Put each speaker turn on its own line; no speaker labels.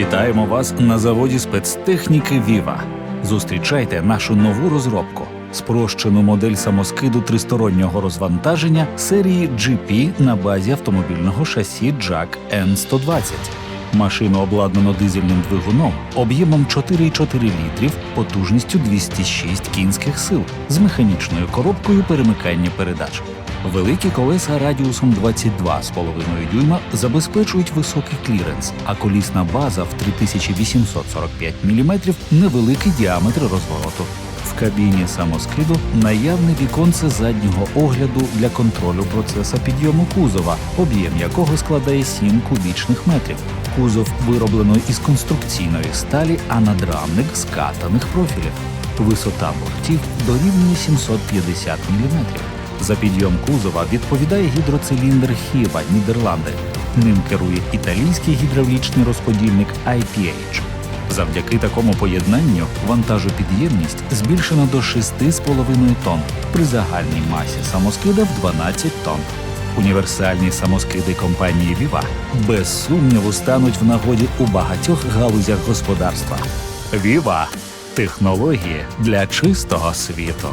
Вітаємо вас на заводі спецтехніки Віва. Зустрічайте нашу нову розробку. Спрощену модель самоскиду тристороннього розвантаження серії GP на базі автомобільного шасі JAC N120. Машину обладнано дизельним двигуном об'ємом 4,4 літрів, потужністю 206 кінських сил з механічною коробкою перемикання передач. Великі колеса радіусом 22,5 дюйма забезпечують високий кліренс, а колісна база в 3845 мм невеликий діаметр розвороту. В кабіні самоскиду наявне віконце заднього огляду для контролю процеса підйому кузова, об'єм якого складає 7 кубічних метрів. Кузов вироблено із конструкційної сталі, а надрамник з катаних профілів. Висота бортів дорівнює 750 мм. За підйом кузова відповідає гідроциліндр Хіва Нідерланди. Ним керує італійський гідравлічний розподільник IPH. Завдяки такому поєднанню вантажопідємність збільшена до 6,5 тонн при загальній масі самоскида в 12 тонн. Універсальні самоскиди компанії Віва без сумніву стануть в нагоді у багатьох галузях господарства. Віва технології для чистого світу.